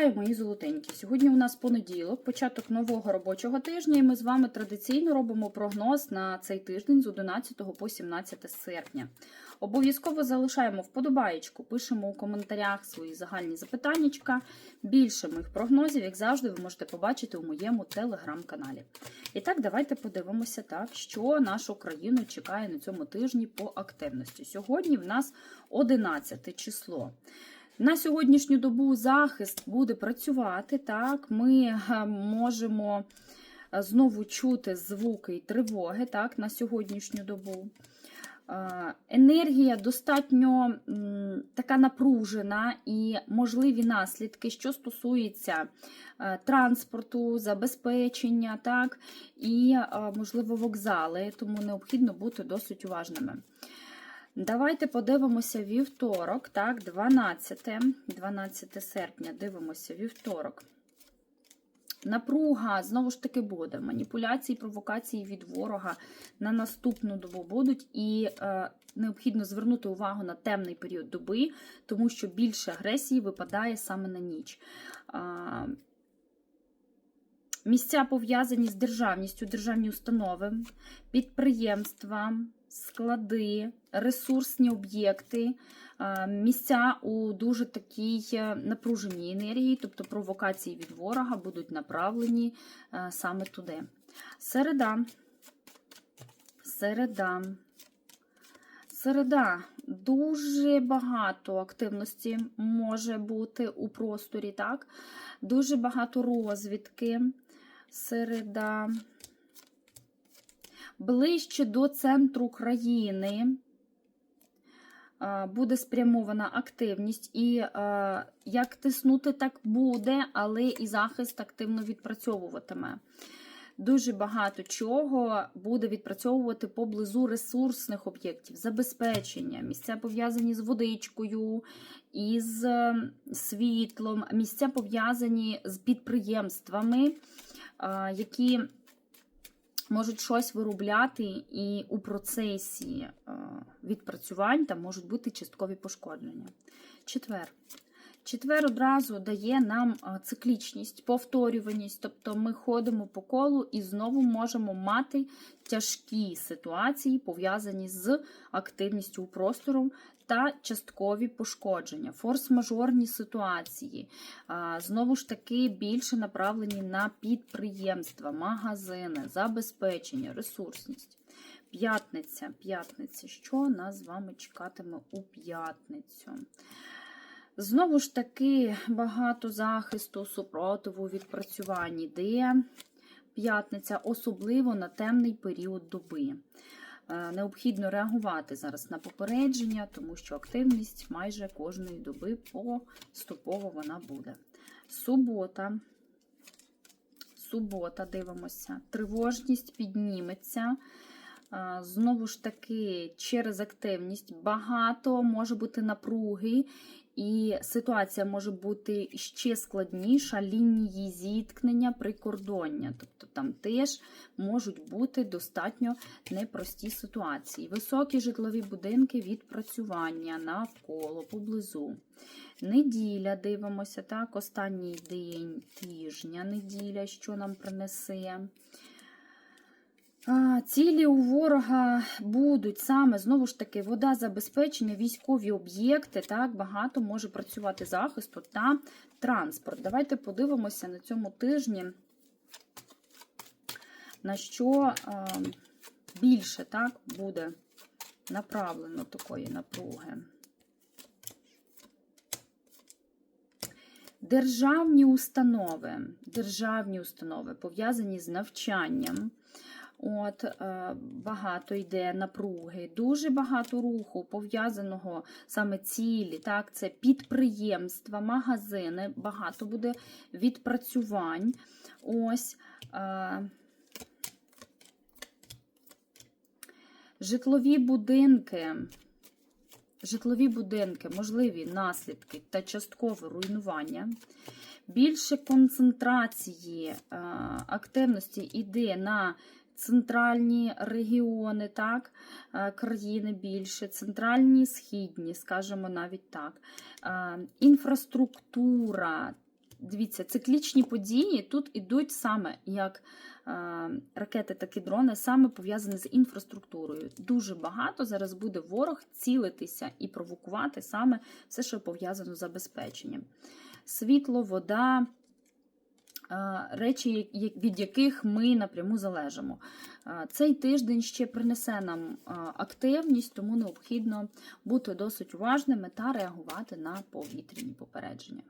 Вітаю, мої золотенькі. Сьогодні у нас понеділок, початок нового робочого тижня, і ми з вами традиційно робимо прогноз на цей тиждень з 11 по 17 серпня. Обов'язково залишаємо вподобаєчку, пишемо у коментарях свої загальні запитаннячка. Більше моїх прогнозів, як завжди, ви можете побачити у моєму телеграм-каналі. І так, давайте подивимося, так, що нашу країну чекає на цьому тижні по активності. Сьогодні в нас 11 число. На сьогоднішню добу захист буде працювати. Так, ми можемо е, знову чути звуки і тривоги так, на сьогоднішню добу. Е, Енергія достатньо така напружена і можливі наслідки, що стосується е, транспорту, забезпечення, так, і, можливо, вокзали, тому необхідно бути досить уважними. Давайте подивимося вівторок, так, 12, 12 серпня, дивимося вівторок. Напруга знову ж таки буде. Маніпуляції, провокації від ворога на наступну добу будуть, і е, необхідно звернути увагу на темний період доби, тому що більше агресії випадає саме на ніч. Е, місця пов'язані з державністю, державні установи, підприємства, склади, ресурсні об'єкти, місця у дуже такій е, напруженій енергії, тобто провокації від ворога будуть направлені е, саме туди. Середа. Середа. Середа. Дуже багато активності може бути у просторі, так? Дуже багато розвідки. Середа. Ближче до центру країни буде спрямована активність, і як тиснути, так буде, але і захист активно відпрацьовуватиме. Дуже багато чого буде відпрацьовувати поблизу ресурсних об'єктів, забезпечення, місця пов'язані з водичкою, із світлом, місця пов'язані з підприємствами, які можуть щось виробляти, і у процесі відпрацювань там можуть бути часткові пошкодження. Четвер. Четвер одразу дає нам циклічність, повторюваність, тобто ми ходимо по колу і знову можемо мати тяжкі ситуації, пов'язані з активністю у простору та часткові пошкодження, форс-мажорні ситуації. Знову ж таки, більше направлені на підприємства, магазини, забезпечення, ресурсність. П'ятниця, п'ятниця. Що нас з вами чекатиме у п'ятницю? Знову ж таки, багато захисту, супротиву, відпрацювань іде. П'ятниця, особливо на темний період доби. Необхідно реагувати зараз на попередження, тому що активність майже кожної доби поступово вона буде. Субота. Субота, дивимося, тривожність підніметься. Знову ж таки, через активність багато може бути напруги, і ситуація може бути ще складніша лінії зіткнення прикордоння. Тобто там теж можуть бути достатньо непрості ситуації. Високі житлові будинки відпрацювання навколо, поблизу. Неділя, дивимося, так, останній день тижня, неділя, що нам принесе. Цілі у ворога будуть саме, знову ж таки, вода забезпечення, військові об'єкти, так, багато може працювати захисту та транспорт. Давайте подивимося на цьому тижні, на що е, більше так, буде направлено такої напруги. Державні установи, державні установи пов'язані з навчанням. От, е, Багато йде напруги, дуже багато руху, пов'язаного саме цілі. так, Це підприємства, магазини, багато буде відпрацювань. Ось. Е, Житлові будинки. Житлові будинки, можливі наслідки та часткове руйнування. Більше концентрації е, активності йде на центральні регіони, так, е, країни більше, центральні, східні, скажімо навіть так, е, інфраструктура. дивіться, циклічні події тут ідуть саме як е, ракети, так і дрони, саме пов'язані з інфраструктурою. Дуже багато зараз буде ворог цілитися і провокувати саме все, що пов'язано з забезпеченням. Світло, вода. Е, Речі, від яких ми напряму залежимо. Е, Цей тиждень ще принесе нам е, активність, тому необхідно бути досить уважними та реагувати на повітряні попередження.